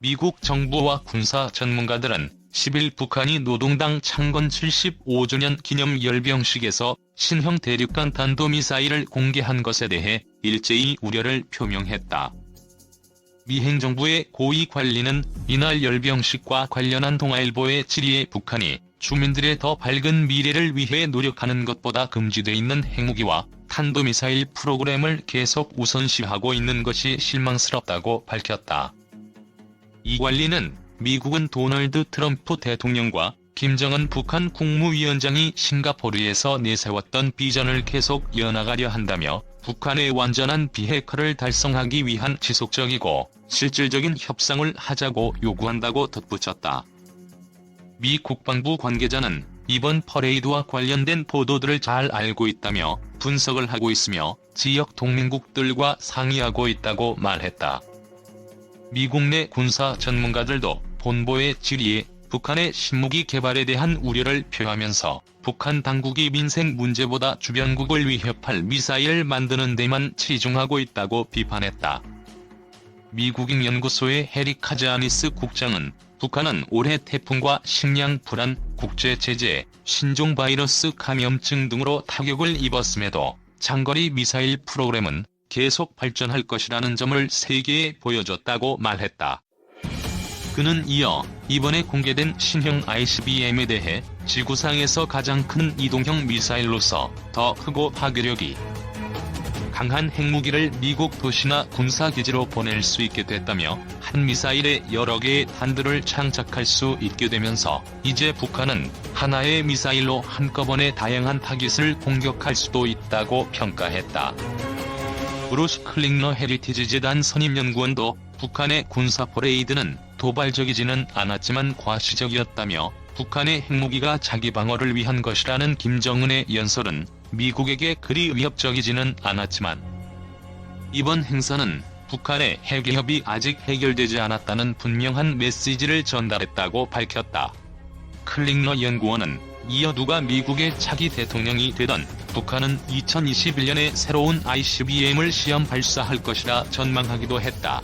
미국 정부와 군사 전문가들은 10일 북한이 노동당 창건 75주년 기념 열병식에서 신형 대륙간 탄도미사일을 공개한 것에 대해 일제히 우려를 표명했다. 미 행정부의 고위 관리는 이날 열병식과 관련한 동아일보의 질의에 북한이 주민들의 더 밝은 미래를 위해 노력하는 것보다 금지돼 있는 핵무기와 탄도미사일 프로그램을 계속 우선시하고 있는 것이 실망스럽다고 밝혔다. 이 관리는 미국은 도널드 트럼프 대통령과 김정은 북한 국무위원장이 싱가포르에서 내세웠던 비전을 계속 이어나가려 한다며 북한의 완전한 비핵화를 달성하기 위한 지속적이고 실질적인 협상을 하자고 요구한다고 덧붙였다. 미 국방부 관계자는 이번 퍼레이드와 관련된 보도들을 잘 알고 있다며 분석을 하고 있으며 지역 동맹국들과 상의하고 있다고 말했다. 미국 내 군사 전문가들도 본보의 질의에 북한의 신무기 개발에 대한 우려를 표하면서 북한 당국이 민생 문제보다 주변국을 위협할 미사일을 만드는 데만 치중하고 있다고 비판했다. 미국인 연구소의 해리 카자니스 국장은 북한은 올해 태풍과 식량 불안, 국제 제재, 신종 바이러스 감염증 등으로 타격을 입었음에도 장거리 미사일 프로그램은 계속 발전할 것이라는 점을 세계에 보여줬다고 말했다. 그는 이어 이번에 공개된 신형 ICBM에 대해 지구상에서 가장 큰 이동형 미사일로서 더 크고 파괴력이 강한 핵무기를 미국 도시나 군사기지로 보낼 수 있게 됐다며 한 미사일에 여러 개의 탄두를 장착할 수 있게 되면서 이제 북한은 하나의 미사일로 한꺼번에 다양한 타깃을 공격할 수도 있다고 평가했다. 브루스 클링러 헤리티지 재단 선임연구원도 북한의 군사 퍼레이드는 도발적이지는 않았지만 과시적이었다며 북한의 핵무기가 자기 방어를 위한 것이라는 김정은의 연설은 미국에게 그리 위협적이지는 않았지만 이번 행사는 북한의 핵위협이 아직 해결되지 않았다는 분명한 메시지를 전달했다고 밝혔다. 클링러 연구원은 이어 누가 미국의 차기 대통령이 되던 북한은 2021년에 새로운 ICBM을 시험 발사할 것이라 전망하기도 했다.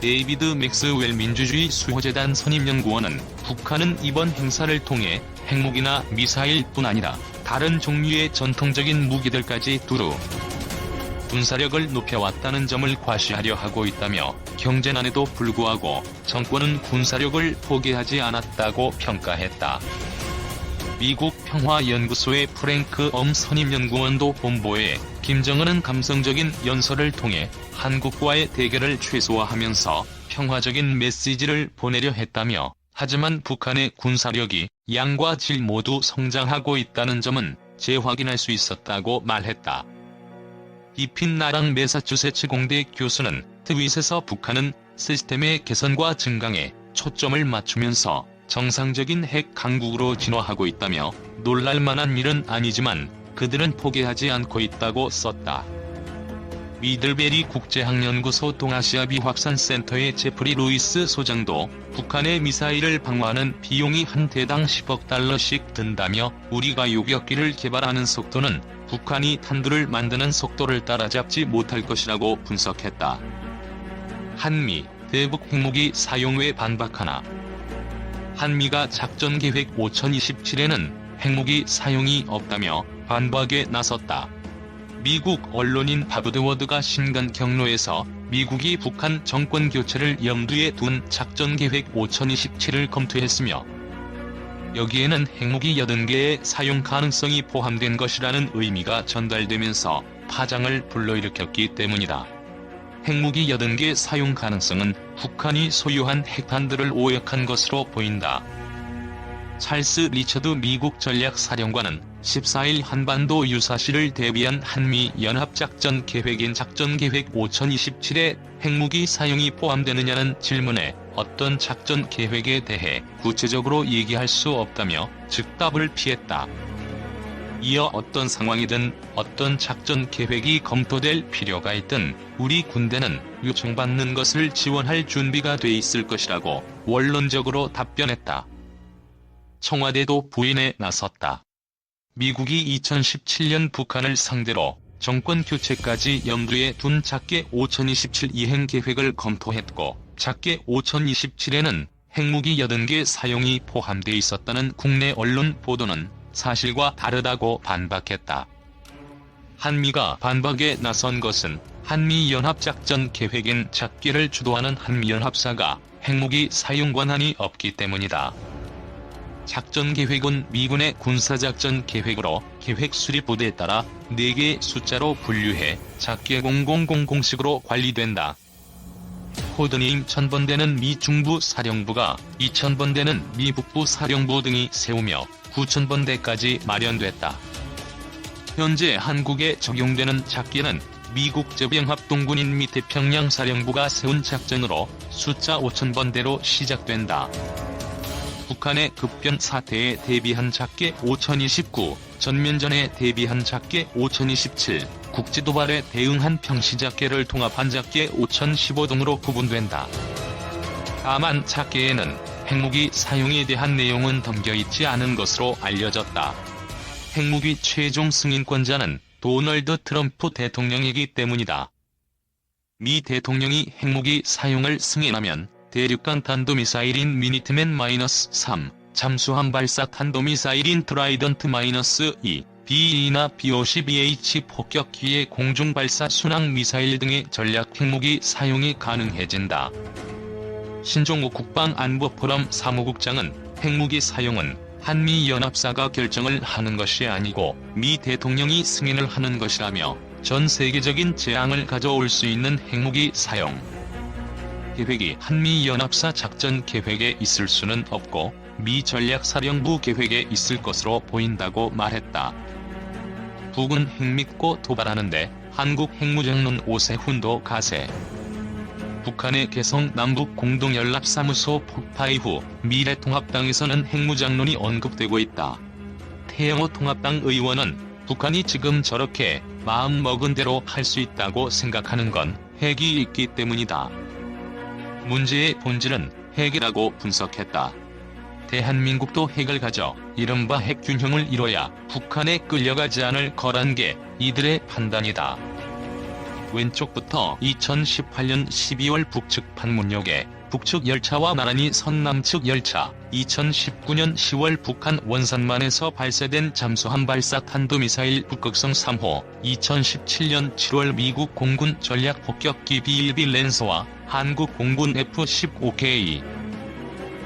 데이비드 맥스웰 민주주의 수호재단 선임연구원은 북한은 이번 행사를 통해 핵무기나 미사일뿐 아니라 다른 종류의 전통적인 무기들까지 두루 군사력을 높여왔다는 점을 과시하려 하고 있다며 경제난에도 불구하고 정권은 군사력을 포기하지 않았다고 평가했다. 미국 평화연구소의 프랭크 엄 선임연구원도 본보에 김정은은 감성적인 연설을 통해 한국과의 대결을 최소화하면서 평화적인 메시지를 보내려 했다며 하지만 북한의 군사력이 양과 질 모두 성장하고 있다는 점은 재확인할 수 있었다고 말했다. 이핀 나랑 매사추세츠 공대 교수는 트윗에서 북한은 시스템의 개선과 증강에 초점을 맞추면서 정상적인 핵 강국으로 진화하고 있다며 놀랄만한 일은 아니지만 그들은 포기하지 않고 있다고 썼다. 미들베리 국제학연구소 동아시아 비 확산센터의 제프리 루이스 소장도 북한의 미사일을 방어하는 비용이 한 대당 10억 달러씩 든다며 우리가 요격기를 개발하는 속도는 북한이 탄두를 만드는 속도를 따라잡지 못할 것이라고 분석했다. 한미, 대북 핵무기 사용 에 반박하나 한미가 작전 계획 5027에는 핵무기 사용이 없다며 반박에 나섰다. 미국 언론인 바브드워드가 신간 경로에서 미국이 북한 정권 교체를 염두에 둔 작전 계획 5027을 검토했으며 여기에는 핵무기 80개의 사용 가능성이 포함된 것이라는 의미가 전달되면서 파장을 불러일으켰기 때문이다. 핵무기 80개 사용 가능성은 북한이 소유한 핵탄두를 오역한 것으로 보인다. 찰스 리처드 미국 전략사령관은 14일 한반도 유사시를 대비한 한미 연합작전 계획인 작전계획 5027에 핵무기 사용이 포함되느냐는 질문에 어떤 작전 계획에 대해 구체적으로 얘기할 수 없다며 즉답을 피했다. 이어 어떤 상황이든 어떤 작전 계획이 검토될 필요가 있든 우리 군대는 요청받는 것을 지원할 준비가 돼 있을 것이라고 원론적으로 답변했다. 청와대도 부인에 나섰다. 미국이 2017년 북한을 상대로 정권 교체까지 염두에 둔 작게 5027 이행 계획을 검토했고 작게 5027에는 핵무기 80개 사용이 포함돼 있었다는 국내 언론 보도는 사실과 다르다고 반박했다. 한미가 반박에 나선 것은 한미연합작전 계획인 작기를 주도하는 한미연합사가 핵무기 사용 권한이 없기 때문이다. 작전 계획은 미군의 군사작전 계획으로 계획 수립부대에 따라 4개의 숫자로 분류해 작게 0000식으로 관리된다. 코드네임 1000번대는 미 중부 사령부가 2000번대는 미 북부 사령부 등이 세우며 9000번대까지 마련됐다. 현재 한국에 적용되는 작기는 미국 제병합동군인 미 태평양 사령부가 세운 작전으로 숫자 5000번대로 시작된다. 북한의 급변 사태에 대비한 작계 5029, 전면전에 대비한 작계 5027, 국지도발에 대응한 평시작계를 통합한 작계 5015 등으로 구분된다. 다만 작계에는 핵무기 사용에 대한 내용은 담겨있지 않은 것으로 알려졌다. 핵무기 최종 승인권자는 도널드 트럼프 대통령이기 때문이다. 미 대통령이 핵무기 사용을 승인하면 대륙간 탄도미사일인 미니트맨-3, 잠수함 발사 탄도미사일인 트라이던트-2, B-2나 B-52H 폭격기의 공중 발사 순항 미사일 등의 전략 핵무기 사용이 가능해진다. 신종우 국방안보포럼 사무국장은 핵무기 사용은 한미연합사가 결정을 하는 것이 아니고 미 대통령이 승인을 하는 것이라며 전 세계적인 재앙을 가져올 수 있는 핵무기 사용 계획이 한미연합사 작전 계획에 있을 수는 없고 미 전략사령부 계획에 있을 것으로 보인다고 말했다. 북은 핵 믿고 도발하는데 한국 핵무장론 오세훈도 가세. 북한의 개성 남북 공동연락사무소 폭파 이후 미래통합당에서는 핵무장론이 언급되고 있다. 태영호 통합당 의원은 북한이 지금 저렇게 마음 먹은 대로 할 수 있다고 생각하는 건 핵이 있기 때문이다. 문제의 본질은 핵이라고 분석했다. 대한민국도 핵을 가져 이른바 핵균형을 이뤄야 북한에 끌려가지 않을 거란 게 이들의 판단이다. 왼쪽부터 2018년 12월 북측 판문역에 북측 열차와 나란히 선남측 열차, 2019년 10월 북한 원산만에서 발사된 잠수함 발사 탄도미사일 북극성 3호, 2017년 7월 미국 공군 전략 폭격기 B-1B 랜서와 한국 공군 F-15K.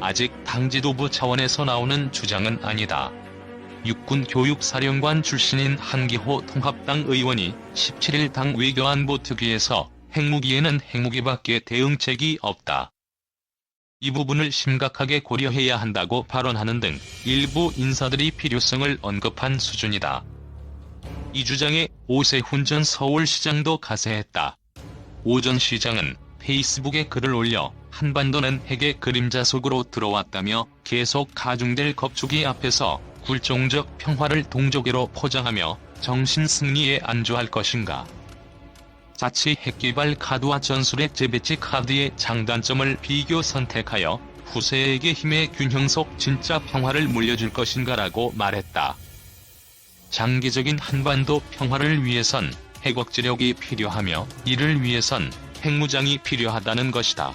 아직 당 지도부 차원에서 나오는 주장은 아니다. 육군 교육사령관 출신인 한기호 통합당 의원이 17일 당 외교안보 특위에서 핵무기에는 핵무기밖에 대응책이 없다. 이 부분을 심각하게 고려해야 한다고 발언하는 등 일부 인사들이 필요성을 언급한 수준이다. 이 주장에 오세훈 전 서울시장도 가세했다. 오 전 시장은 페이스북에 글을 올려 한반도는 핵의 그림자 속으로 들어왔다며 계속 가중될 겁축이 앞에서 굴종적 평화를 동족애로 포장하며 정신 승리에 안주할 것인가. 자치 핵개발 카드와 전술핵 재배치 카드의 장단점을 비교 선택하여 후세에게 힘의 균형 속 진짜 평화를 물려줄 것인가라고 말했다. 장기적인 한반도 평화를 위해선 핵억지력이 필요하며 이를 위해선 핵무장이 필요하다는 것이다.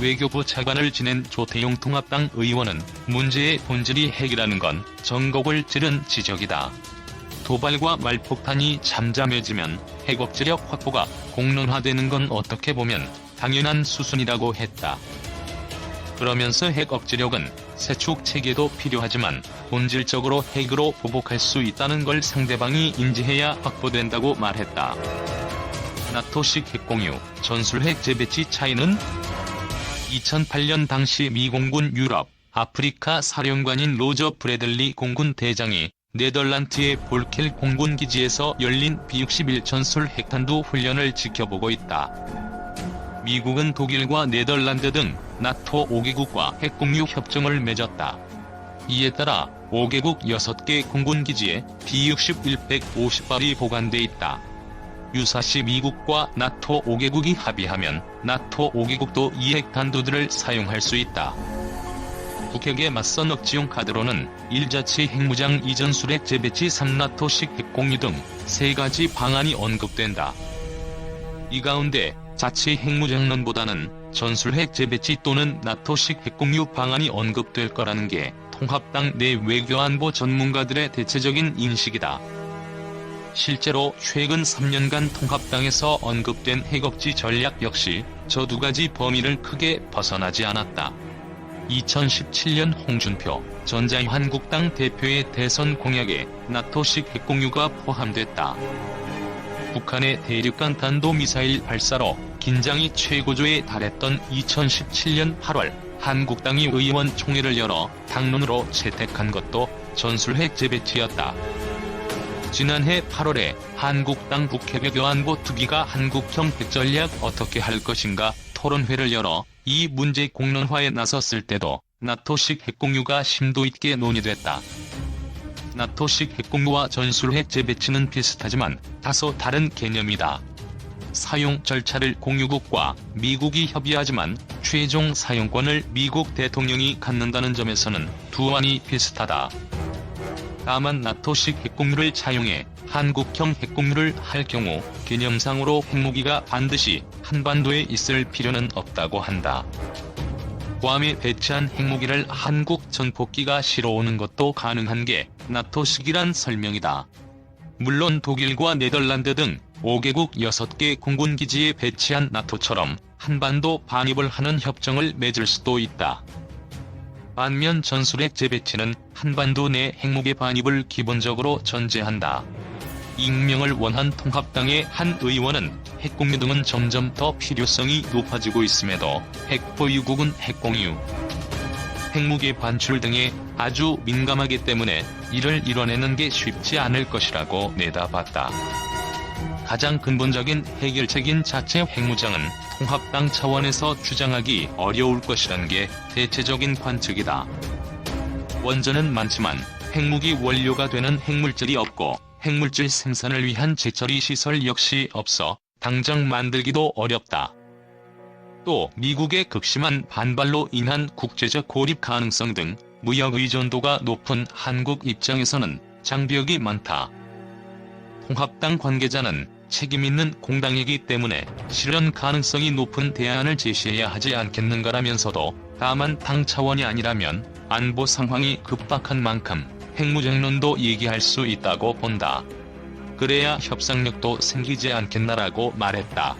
외교부 차관을 지낸 조태용 통합당 의원은 문제의 본질이 핵이라는 건 전곡을 찌른 지적이다. 도발과 말폭탄이 잠잠해지면 핵억지력 확보가 공론화되는 건 어떻게 보면 당연한 수순이라고 했다. 그러면서 핵억지력은 세축 체계도 필요하지만 본질적으로 핵으로 보복할 수 있다는 걸 상대방이 인지해야 확보된다고 말했다. 나토식 핵공유, 전술핵 재배치 차이는 2008년 당시 미 공군 유럽, 아프리카 사령관인 로저 브래들리 공군 대장이 네덜란드의 볼켈 공군 기지에서 열린 B-61 전술 핵탄두 훈련을 지켜보고 있다. 미국은 독일과 네덜란드 등 나토 5개국과 핵공유 협정을 맺었다. 이에 따라 5개국 6개 공군기지에 B-61 150발이 보관돼 있다. 유사시 미국과 나토 5개국이 합의하면 나토 5개국도 이 핵탄두들을 사용할 수 있다. 북핵에 맞선 억지용 카드로는 일자치 핵무장 이전 술핵 재배치 3나토식 핵공유 등 세 가지 방안이 언급된다. 이 가운데 자치 핵무장론보다는 전술핵 재배치 또는 나토식 핵공유 방안이 언급될 거라는 게 통합당 내 외교안보 전문가들의 대체적인 인식이다. 실제로 최근 3년간 통합당에서 언급된 핵업지 전략 역시 저 두 가지 범위를 크게 벗어나지 않았다. 2017년 홍준표 전 자유한국당 대표의 대선 공약에 나토식 핵공유가 포함됐다. 북한의 대륙간 탄도미사일 발사로 긴장이 최고조에 달했던 2017년 8월 한국당이 의원총회를 열어 당론으로 채택한 것도 전술핵 재배치였다. 지난해 8월에 한국당 국회외교안보 특위가 한국형 핵전략 어떻게 할 것인가 토론회를 열어 이 문제 공론화에 나섰을 때도 나토식 핵공유가 심도 있게 논의됐다. 나토식 핵공유와 전술핵 재배치는 비슷하지만 다소 다른 개념이다. 사용 절차를 공유국과 미국이 협의하지만 최종 사용권을 미국 대통령이 갖는다는 점에서는 두 안이 비슷하다. 다만 나토식 핵공유를 차용해 한국형 핵공유를 할 경우 개념상으로 핵무기가 반드시 한반도에 있을 필요는 없다고 한다. 괌에 배치한 핵무기를 한국 전폭기가 실어오는 것도 가능한 게 나토식이란 설명이다. 물론 독일과 네덜란드 등 5개국 6개 공군기지에 배치한 나토처럼 한반도 반입을 하는 협정을 맺을 수도 있다. 반면 전술핵 재배치는 한반도 내 핵무기 반입을 기본적으로 전제한다. 익명을 원한 통합당의 한 의원은 핵공유 등은 점점 더 필요성이 높아지고 있음에도 핵보유국은 핵공유, 핵무기 반출 등에 아주 민감하기 때문에 이를 이뤄내는 게 쉽지 않을 것이라고 내다봤다. 가장 근본적인 해결책인 자체 핵무장은 통합당 차원에서 주장하기 어려울 것이란 게 대체적인 관측이다. 원전은 많지만 핵무기 원료가 되는 핵물질이 없고 핵물질 생산을 위한 재처리 시설 역시 없어 당장 만들기도 어렵다. 또 미국의 극심한 반발로 인한 국제적 고립 가능성 등 무역 의존도가 높은 한국 입장에서는 장벽이 많다. 통합당 관계자는 책임있는 공당이기 때문에 실현 가능성이 높은 대안을 제시해야 하지 않겠는가라면서도 다만 당 차원이 아니라면 안보 상황이 급박한 만큼 핵무장론도 얘기할 수 있다고 본다. 그래야 협상력도 생기지 않겠나라고 말했다.